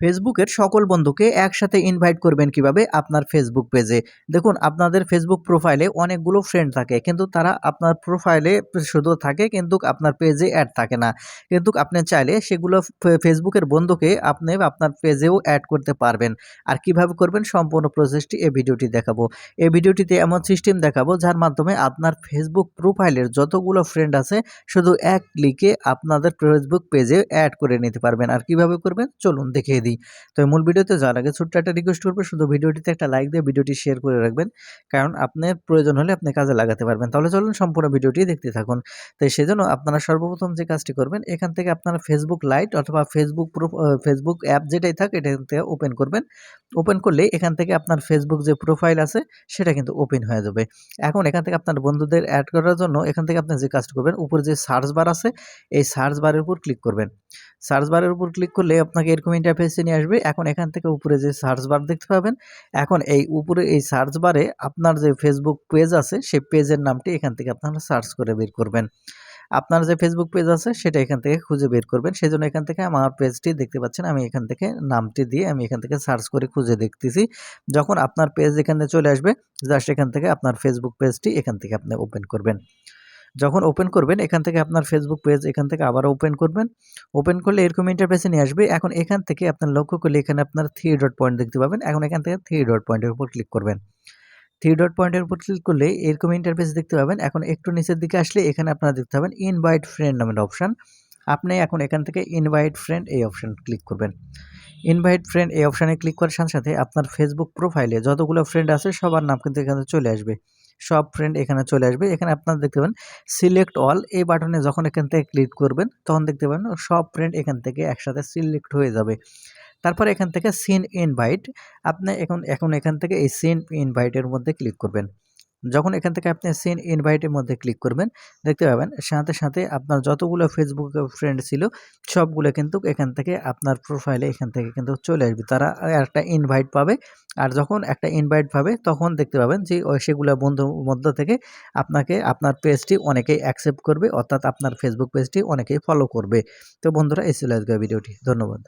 ফেসবুকের সকল বন্ধুকে একসাথে ইনভাইট করবেন কীভাবে? আপনার ফেসবুক পেজে দেখুন, আপনাদের ফেসবুক প্রোফাইলে অনেকগুলো ফ্রেন্ড থাকে, কিন্তু তারা আপনার প্রোফাইলে শুধু থাকে, কিন্তু আপনার পেজে অ্যাড থাকে না। কিন্তু আপনি চাইলে সেগুলো ফেসবুকের বন্ধুকে আপনি আপনার পেজেও অ্যাড করতে পারবেন। আর কীভাবে করবেন? সম্পূর্ণ প্রসেসটি এই ভিডিওটি দেখাবো। এই ভিডিওটিতে এমন সিস্টেম দেখাবো, যার মাধ্যমে আপনার ফেসবুক প্রোফাইলের যতগুলো ফ্রেন্ড আছে, শুধু এক ক্লিকে আপনাদের ফেসবুক পেজে অ্যাড করে নিতে পারবেন। আর কীভাবে করবেন? চলুন দেখিয়ে দিই। তো মূল ভিডিওতে যাওয়ার আগে ছোট্ট একটা রিকোয়েস্ট করব, শুধু ভিডিওটিতে একটা লাইক দিয়ে ভিডিওটি শেয়ার করে রাখবেন। কারণ আপনার প্রয়োজন হলে আপনি কাজে লাগাতে পারবেন। তাহলে চলুন সম্পূর্ণ ভিডিওটি দেখতে থাকুন। তো সেজন্য আপনারা সর্বপ্রথম যে কাজটি করবেন, এখান থেকে আপনারা ফেসবুক লাইট অথবা ফেসবুক ফেসবুক অ্যাপ যেটাই থাক, এটা থেকে ওপেন করবেন। ওপেন করলে এখান থেকে আপনার ফেসবুক যে প্রোফাইল আছে, সেটা কিন্তু ওপেন হয়ে যাবে। এখন এখান থেকে আপনার বন্ধুদের অ্যাড করার জন্য এখান থেকে আপনি যে কাজটি করবেন, উপরে যে সার্চ বার আছে, এই সার্চ বারের উপর ক্লিক করবেন। সার্চ বারের উপর ক্লিক করলে আপনাকে এরকম ইন্টারফেসে নিয়ে আসবে। এখন এখান থেকে উপরে যে সার্চ বার দেখতে পাবেন, এখন এই উপরে এই সার্চ বারে আপনার যে ফেসবুক পেজ আছে, সেই পেজের নামটি এখান থেকে আপনারা সার্চ করে বের করবেন। আপনার যে ফেসবুক পেজ আছে, সেটা এখান থেকে খুঁজে বের করবেন। সেই জন্য এখান থেকে আমার পেজটি দেখতে পাচ্ছেন, আমি এখান থেকে নামটি দিয়ে আমি এখান থেকে সার্চ করে খুঁজে দেখতেছি। যখন আপনার পেজ এখানে চলে আসবে জাস্ট এখান থেকে আপনার ফেসবুক পেজটি এখান থেকে আপনি ওপেন করবেন। যখন ওপেন করবেন, এখান থেকে আপনার ফেসবুক পেজ এখান থেকে আবার ওপেন করবেন। ওপেন করলে এরকম ইন্টারফেসে নিয়ে আসবে। এখন এখান থেকে আপনার লক্ষ্য করলে এখানে আপনার থ্রি ডট পয়েন্ট দেখতে পাবেন। এখন এখান থেকে থ্রি ডট পয়েন্টের উপর ক্লিক করবেন। থ্রি ডট পয়েন্টের উপর ক্লিক করলে এরকম ইন্টারফেস দেখতে পাবেন। এখন একটু নিচের দিকে আসলে এখানে আপনারা দেখতে পাবেন ইনভাইট ফ্রেন্ড নামের অপশান আপনি এখন এখান থেকে ইনভাইট ফ্রেন্ড এই অপশান ক্লিক করবেন। ইনভাইট ফ্রেন্ড এই অপশানে ক্লিক করার সাথে সাথে আপনার ফেসবুক প্রোফাইলে যতগুলো ফ্রেন্ড আছে, সবার নাম কিন্তু এখানে চলে আসবে। সব ফ্রেন্ড এখানে চলে আসবে। এখানে আপনারা দেখতে পাবেন সিলেক্ট অল এই বাটনে যখন এখান থেকে ক্লিক করবেন, তখন দেখতে পাবেন সব ফ্রেন্ড এখান থেকে একসাথে সিলেক্ট হয়ে যাবে। তারপর এখান থেকে সিন ইনভাইট আপনি এখন এখন এখান থেকে এই সিন ইনভাইটের মধ্যে ক্লিক করবেন। যখন এখান থেকে আপনি সিন ইনভাইটের মধ্যে ক্লিক করবেন, দেখতে পাবেন সাথে সাথে আপনার যতগুলো ফেসবুক ফ্রেন্ড ছিল, সবগুলো কিন্তু এখান থেকে আপনার প্রোফাইলে এখান থেকে কিন্তু চলে আসবে। তারা একটা ইনভাইট পাবে আর যখন একটা ইনভাইট পাবে, তখন দেখতে পাবেন যে ওই সেগুলো বন্ধুর মধ্য থেকে আপনাকে আপনার পেজটি অনেকেই অ্যাকসেপ্ট করবে, অর্থাৎ আপনার ফেসবুক পেজটি অনেকেই ফলো করবে। তো বন্ধুরা ছিল আজকের ভিডিওটি ধন্যবাদ।